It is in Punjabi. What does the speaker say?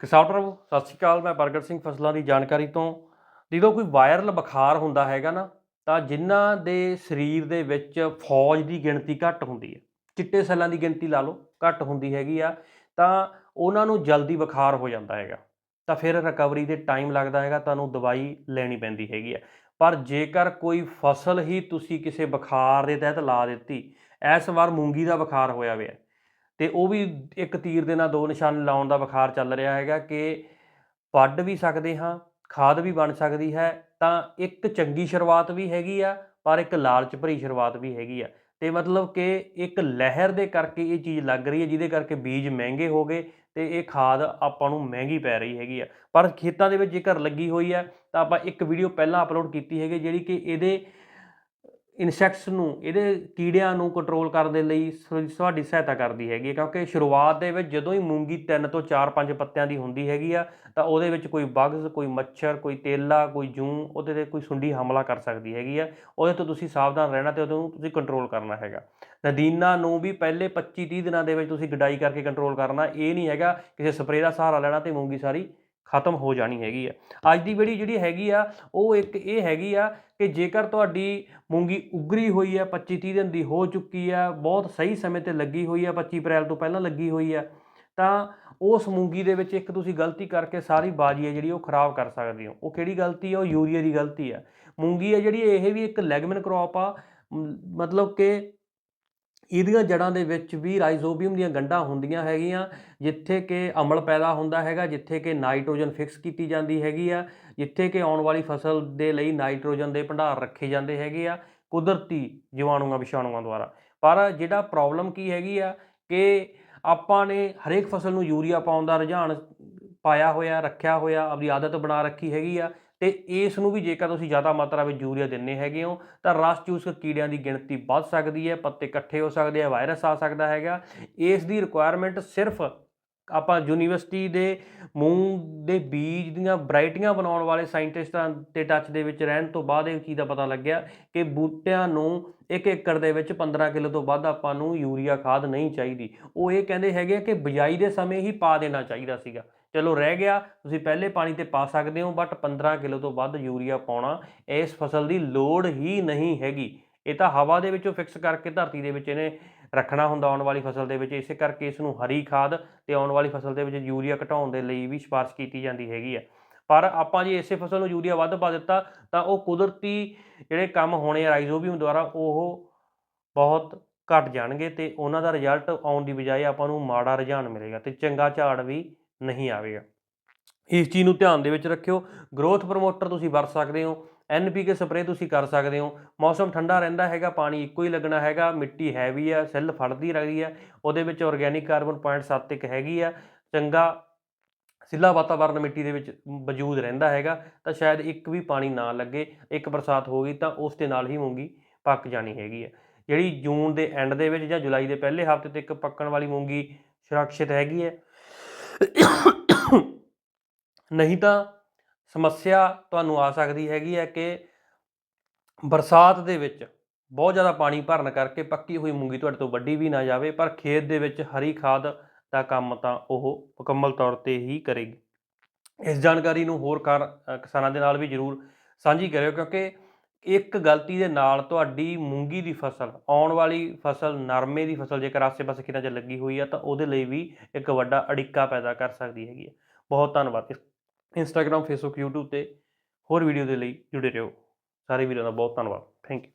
ਕਿਸਾਨ ਪ੍ਰਭੂ ਸਤਿ ਸ਼੍ਰੀ ਅਕਾਲ, ਮੈਂ ਪ੍ਰਗਟ ਸਿੰਘ ਫਸਲਾਂ ਦੀ ਜਾਣਕਾਰੀ ਤੋਂ। ਜਦੋਂ ਕੋਈ ਵਾਇਰਲ ਬੁਖਾਰ ਹੁੰਦਾ ਹੈਗਾ ਨਾ, ਤਾਂ ਜਿਨ੍ਹਾਂ ਦੇ ਸਰੀਰ ਦੇ ਵਿੱਚ ਫੌਜ ਦੀ ਗਿਣਤੀ ਘੱਟ ਹੁੰਦੀ ਹੈ। ਚਿੱਟੇ ਸੈੱਲਾਂ ਦੀ ਗਿਣਤੀ ਲਾ ਲਓ, ਘੱਟ ਹੁੰਦੀ ਹੈਗੀ ਆ, ਤਾਂ ਉਹਨਾਂ ਨੂੰ ਜਲਦੀ ਬੁਖਾਰ ਹੋ ਜਾਂਦਾ ਹੈਗਾ। ਤਾਂ ਫਿਰ ਰਿਕਵਰੀ ਦੇ ਟਾਈਮ ਲੱਗਦਾ ਹੈਗਾ, ਤੁਹਾਨੂੰ ਦਵਾਈ ਲੈਣੀ ਪੈਂਦੀ ਹੈਗੀ ਆ। ਪਰ ਜੇਕਰ ਕੋਈ ਫਸਲ ਹੀ ਤੁਸੀਂ ਕਿਸੇ ਬੁਖਾਰ ਦੇ ਤਹਿਤ ਲਾ ਦਿੱਤੀ ਇਸ ਵਾਰ ਮੂੰਗੀ ਦਾ ਬੁਖਾਰ ਹੋਇਆ ਹੋਇਆ। ਤੇ ਉਹ ਵੀ ਇੱਕ ਤੀਰ ਦੇ ਨਾਲ ਦੋ ਨਿਸ਼ਾਨ ਲਾਉਣ ਦਾ ਬੁਖਾਰ ਚੱਲ ਰਿਹਾ ਹੈਗਾ ਕਿ ਵੱਢ ਵੀ ਸਕਦੇ ਹਾਂ, ਖਾਦ ਵੀ ਬਣ ਸਕਦੀ ਹੈ, ਤਾਂ ਇੱਕ ਚੰਗੀ ਸ਼ੁਰੂਆਤ ਵੀ ਹੈਗੀ ਆ, ਪਰ ਇੱਕ ਲਾਲਚ ਭਰੀ ਸ਼ੁਰੂਆਤ ਵੀ ਹੈਗੀ ਆ। ਤੇ ਮਤਲਬ ਕਿ ਇੱਕ ਲਹਿਰ ਦੇ ਕਰਕੇ ਇਹ ਚੀਜ਼ ਲੱਗ ਰਹੀ ਹੈ, ਜਿਹਦੇ ਕਰਕੇ ਬੀਜ ਮਹਿੰਗੇ ਹੋ ਗਏ ਤੇ ਇਹ ਖਾਦ ਆਪਾਂ ਨੂੰ ਮਹਿੰਗੀ ਪੈ ਰਹੀ ਹੈਗੀ ਆ। ਪਰ ਖੇਤਾਂ ਦੇ ਵਿੱਚ ਜੇਕਰ ਲੱਗੀ ਹੋਈ ਹੈ ਤਾਂ ਆਪਾਂ ਇੱਕ ਵੀਡੀਓ ਪਹਿਲਾਂ ਅਪਲੋਡ ਕੀਤੀ ਹੈਗੀ, ਜਿਹੜੀ ਕਿ ਇਹਦੇ ਇਨਸੈਕਟਸ ਨੂੰ, ਇਹਦੇ ਕੀੜਿਆਂ ਨੂੰ ਕੰਟਰੋਲ ਕਰਨ ਦੇ ਲਈ ਸ- ਤੁਹਾਡੀ ਸਹਾਇਤਾ ਕਰਦੀ ਹੈਗੀ ਹੈ, ਕਿਉਂਕਿ ਸ਼ੁਰੂਆਤ ਦੇ ਵਿੱਚ ਜਦੋਂ ਹੀ ਮੂੰਗੀ 3 ਤੋਂ 4-5 ਪੱਤਿਆਂ ਦੀ ਹੁੰਦੀ ਹੈਗੀ ਆ, ਤਾਂ ਉਹਦੇ ਵਿੱਚ ਕੋਈ ਬਗਜ਼ ਕੋਈ ਮੱਛਰ, ਕੋਈ ਤੇਲਾ, ਕੋਈ ਜੂੰ, ਉਹਦੇ ਤੇ ਕੋਈ ਸੁੰਡੀ ਹਮਲਾ ਕਰ ਸਕਦੀ ਹੈਗੀ ਆ, ਉਹਦੇ ਤੋਂ ਤੁਸੀਂ ਸਾਵਧਾਨ ਰਹਿਣਾ ਤੇ ਉਹਨੂੰ ਤੁਸੀਂ ਕੰਟਰੋਲ ਕਰਨਾ ਹੈਗਾ। ਨਦੀਨਾਂ ਨੂੰ ਵੀ ਪਹਿਲੇ 25-30 ਦਿਨਾਂ ਦੇ ਵਿੱਚ ਤੁਸੀਂ ਗਡਾਈ ਕਰਕੇ ਕੰਟਰੋਲ ਕਰਨਾ, ਇਹ ਨਹੀਂ ਹੈਗਾ, ਕਿਸੇ ਸਪਰੇਅ ਦਾ ਸਹਾਰਾ ਲੈਣਾ ਤੇ ਮੂੰਗੀ ਸਾਰੀ ਖਤਮ ਹੋ ਜਾਣੀ ਹੈਗੀ ਆ। ਅੱਜ ਦੀ ਵੀਡੀਓ ਜਿਹੜੀ ਹੈਗੀ ਆ, ਉਹ ਇੱਕ ਇਹ ਹੈਗੀ ਆ ਕਿ ਜੇਕਰ ਤੁਹਾਡੀ ਮੂੰਗੀ ਉਗਰੀ ਹੋਈ ਆ 25 30 ਦਿਨ ਦੀ ਹੋ ਚੁੱਕੀ ਆ, ਬਹੁਤ ਸਹੀ ਸਮੇਂ ਤੇ ਲੱਗੀ ਹੋਈ ਆ 25 ਅਪ੍ਰੈਲ ਤੋਂ ਪਹਿਲਾਂ ਲੱਗੀ ਹੋਈ ਹੈ ਤਾਂ ਉਸ ਮੂੰਗੀ ਦੇ ਵਿੱਚ ਇੱਕ ਤੁਸੀਂ ਗਲਤੀ ਕਰਕੇ ਸਾਰੀ ਬਾਜੀ ਹੈ ਜਿਹੜੀ ਉਹ ਖਰਾਬ ਕਰ ਸਕਦੇ ਹੋ। ਉਹ ਕਿਹੜੀ ਗਲਤੀ ਆ? ਉਹ ਯੂਰੀਆ ਦੀ ਗਲਤੀ ਆ। ਮੂੰਗੀ ਆ ਜਿਹੜੀ, ਇਹ ਵੀ ਇੱਕ ਲੈਗਮਨ ਕ੍ਰੌਪ ਆ। ਮਤਲਬ ਕਿ ਇਹਦੀਆਂ ਜੜਾਂ ਦੇ ਵਿੱਚ ਵੀ ਰਾਈਜ਼ੋਬੀਅਮ ਦੀਆਂ ਗੰਢਾਂ ਹੁੰਦੀਆਂ ਹੈਗੀਆਂ, ਜਿੱਥੇ ਕਿ ਅਮਲ ਪੈਦਾ ਹੁੰਦਾ ਹੈਗਾ, ਜਿੱਥੇ ਕਿ ਨਾਈਟ੍ਰੋਜਨ ਫਿਕਸ ਕੀਤੀ ਜਾਂਦੀ ਹੈਗੀ ਆ, ਜਿੱਥੇ ਕਿ ਆਉਣ ਵਾਲੀ ਫਸਲ ਦੇ ਲਈ ਨਾਈਟ੍ਰੋਜਨ ਦੇ ਭੰਡਾਰ ਰੱਖੇ ਜਾਂਦੇ ਹੈਗੇ ਆ ਕੁਦਰਤੀ ਜੀਵਾਣੂਆਂ, ਵਿਸ਼ਾਣੂਆਂ ਦੁਆਰਾ। ਪਰ ਜਿਹੜਾ ਪ੍ਰੋਬਲਮ ਕੀ ਹੈਗੀ ਆ ਕਿ ਆਪਾਂ ਨੇ ਹਰੇਕ ਫਸਲ ਨੂੰ ਯੂਰੀਆ ਪਾਉਣ ਦਾ ਰੁਝਾਨ ਪਾਇਆ ਹੋਇਆ, ਰੱਖਿਆ ਹੋਇਆ ਆਪਣੀ ਆਦਤ ਬਣਾ ਰੱਖੀ ਹੈਗੀ ਆ ਤੇ ਇਸ ਨੂੰ ਵੀ ਜੇਕਰ ਤੁਸੀਂ ਜ਼ਿਆਦਾ ਮਾਤਰਾ ਵਿੱਚ ਯੂਰੀਆ ਦਿੰਨੇ ਹੈਗੇ ਹੋ, ਤਾਂ ਰਸ ਚੂਸਕ ਕੀੜਿਆਂ ਦੀ ਗਿਣਤੀ ਵੱਧ ਸਕਦੀ ਹੈ, ਪੱਤੇ ਇਕੱਠੇ ਹੋ ਸਕਦੇ ਆ, ਵਾਇਰਸ ਆ ਸਕਦਾ ਹੈਗਾ। ਇਸ ਦੀ ਰਿਕੁਆਇਰਮੈਂਟ ਸਿਰਫ ਆਪਾਂ ਯੂਨੀਵਰਸਿਟੀ ਦੇ ਮੂੰਗ ਦੇ ਬੀਜ ਦੀਆਂ ਵੈਰਾਈਟੀਆਂ ਬਣਾਉਣ ਵਾਲੇ ਸਾਇੰਟਿਸਟਾਂ ਦੇ ਟੱਚ ਦੇ ਵਿੱਚ ਰਹਿਣ ਤੋਂ ਬਾਅਦ ਇਹ ਚੀਜ਼ ਦਾ ਪਤਾ ਲੱਗਿਆ ਕਿ ਬੂਟਿਆਂ ਨੂੰ ਇੱਕ ਏਕੜ ਦੇ ਵਿੱਚ 15 ਕਿਲੋ ਤੋਂ ਵੱਧ ਆਪਾਂ ਨੂੰ ਯੂਰੀਆ ਖਾਦ ਨਹੀਂ ਚਾਹੀਦੀ। ਉਹ ਇਹ ਕਹਿੰਦੇ ਹੈਗੇ ਆ ਕਿ ਬਿਜਾਈ ਦੇ ਸਮੇਂ ਹੀ ਪਾ ਦੇਣਾ ਚਾਹੀਦਾ ਸੀਗਾ। ਚਲੋ ਰਹਿ ਗਿਆ, ਤੁਸੀਂ ਪਹਿਲੇ ਪਾਣੀ ਤੇ ਪਾ ਸਕਦੇ ਹੋ ਬਟ 15 ਕਿਲੋ ਤੋਂ ਵੱਧ ਯੂਰੀਆ ਪਾਉਣਾ ਇਸ ਫਸਲ ਦੀ ਲੋੜ ਹੀ ਨਹੀਂ ਹੈਗੀ। ਇਹ ਤਾਂ ਹਵਾ ਦੇ ਵਿੱਚੋਂ ਫਿਕਸ ਕਰਕੇ ਧਰਤੀ ਦੇ ਵਿੱਚ ਇਹਨੇ ਰੱਖਣਾ ਹੁੰਦਾ ਆਉਣ ਵਾਲੀ ਫਸਲ ਦੇ ਵਿੱਚ, ਇਸੇ ਕਰਕੇ ਇਸ ਨੂੰ ਹਰੀ ਖਾਦ ਤੇ ਆਉਣ ਵਾਲੀ ਫਸਲ ਦੇ ਵਿੱਚ ਯੂਰੀਆ ਘਟਾਉਣ ਦੇ ਲਈ ਵੀ ਸਿਫਾਰਿਸ਼ ਕੀਤੀ ਜਾਂਦੀ ਹੈਗੀ ਹੈ। ਪਰ ਆਪਾਂ ਜੇ ਇਸੇ ਫਸਲ ਨੂੰ ਯੂਰੀਆ ਵੱਧ ਪਾ ਦਿੱਤਾ, ਤਾਂ ਉਹ ਕੁਦਰਤੀ ਜਿਹੜੇ ਕੰਮ ਹੋਣੇ ਆ ਰਾਈਜ਼ੋਬੀਅਮ ਦੁਆਰਾ, ਉਹ ਬਹੁਤ ਘਟ ਜਾਣਗੇ ਤੇ ਉਹਨਾਂ ਦਾ ਰਿਜ਼ਲਟ ਆਉਣ ਦੀ ਬਜਾਏ ਆਪਾਂ ਨੂੰ ਮਾੜਾ ਰੁਝਾਨ ਮਿਲੇਗਾ ਤੇ ਚੰਗਾ ਝਾੜ ਵੀ ਨਹੀਂ ਆਵੇਗਾ। ਇਸ ਚੀਜ਼ ਨੂੰ ਧਿਆਨ ਦੇ ਵਿੱਚ ਰੱਖਿਓ। ਗਰੋਥ ਪ੍ਰਮੋਟਰ ਤੁਸੀਂ ਵਰਤ ਸਕਦੇ ਹੋ। ਐਨਪੀਕੇ ਸਪਰੇਅ ਤੁਸੀਂ ਕਰ ਸਕਦੇ ਹੋ। ਮੌਸਮ ਠੰਡਾ ਰਹਿੰਦਾ ਹੈਗਾ, ਪਾਣੀ ਇੱਕੋ ਹੀ ਲੱਗਣਾ ਹੈਗਾ, ਮਿੱਟੀ ਹੈਵੀ ਆ, ਸੈੱਲ ਫੜਦੀ ਰਹੀ ਹੈ ਉਹਦੇ ਵਿੱਚ ਆਰਗੇਨਿਕ ਕਾਰਬਨ 0.7 ਇੱਕ ਹੈਗੀ ਆ। ਚੰਗਾ ਸਿੱਲਾ ਵਾਤਾਵਰਨ ਮਿੱਟੀ ਦੇ ਵਿੱਚ ਮੌਜੂਦ ਰਹਿੰਦਾ ਹੈਗਾ, ਤਾਂ ਸ਼ਾਇਦ ਇੱਕ ਵੀ ਪਾਣੀ ਨਾ ਲੱਗੇ, ਇੱਕ ਬਰਸਾਤ ਹੋ ਗਈ ਤਾਂ ਉਸ ਦੇ ਨਾਲ ਹੀ ਮੂੰਗੀ ਪੱਕ ਜਾਣੀ ਹੈਗੀ ਆ। ਜਿਹੜੀ ਜੂਨ ਦੇ ਐਂਡ ਦੇ ਵਿੱਚ ਜਾਂ ਜੁਲਾਈ ਦੇ ਪਹਿਲੇ ਹਫ਼ਤੇ ਤੱਕ ਪੱਕਣ ਵਾਲੀ ਮੂੰਗੀ ਸੁਰੱਖਿਅਤ ਹੈਗੀ ਹੈ ਨਹੀਂ ਤਾਂ ਸਮੱਸਿਆ ਤੁਹਾਨੂੰ ਆ ਸਕਦੀ ਹੈਗੀ ਹੈ ਕਿ ਬਰਸਾਤ ਦੇ ਵਿੱਚ ਬਹੁਤ ਜ਼ਿਆਦਾ ਪਾਣੀ ਭਰਨ ਕਰਕੇ ਪੱਕੀ ਹੋਈ ਮੂੰਗੀ ਤੁਹਾਡੇ ਤੋਂ ਵੱਡੀ ਵੀ ਨਾ ਜਾਵੇ, ਪਰ ਖੇਤ ਦੇ ਵਿੱਚ ਹਰੀ ਖਾਦ ਦਾ ਕੰਮ ਤਾਂ ਉਹ ਮੁਕੰਮਲ ਤੌਰ ਤੇ ਹੀ ਕਰੇਗੀ। ਇਸ ਜਾਣਕਾਰੀ ਨੂੰ ਹੋਰ ਕਾਰ ਕਿਸਾਨਾਂ ਦੇ ਨਾਲ ਵੀ ਜ਼ਰੂਰ ਸਾਂਝੀ ਕਰਿਓ, ਕਿਉਂਕਿ ਇੱਕ ਗਲਤੀ ਦੇ ਨਾਲ ਤੁਹਾਡੀ ਮੂੰਗੀ ਦੀ ਫਸਲ, ਆਉਣ ਵਾਲੀ ਫਸਲ, ਨਰਮੇ ਦੀ ਫਸਲ ਜੇਕਰ ਆਸੇ-ਪਾਸੇ ਖੇਤਾਂ 'ਚ ਲੱਗੀ ਹੋਈ ਆ, ਤਾਂ ਉਹਦੇ ਲਈ ਵੀ ਇੱਕ ਵੱਡਾ ਅੜਿੱਕਾ ਪੈਦਾ ਕਰ ਸਕਦੀ ਹੈਗੀ ਹੈ ਬਹੁਤ ਧੰਨਵਾਦ। ਇੰਸਟਾਗ੍ਰam ਫੇਸਬੁੱਕ YouTube ਤੇ ਹੋਰ ਵੀਡੀਓ ਦੇ ਲਈ ਜੁੜੇ ਰਹੋ। ਸਾਰੇ ਵੀਰਾਂ ਦਾ ਬਹੁਤ ਧੰਨਵਾਦ। Thank you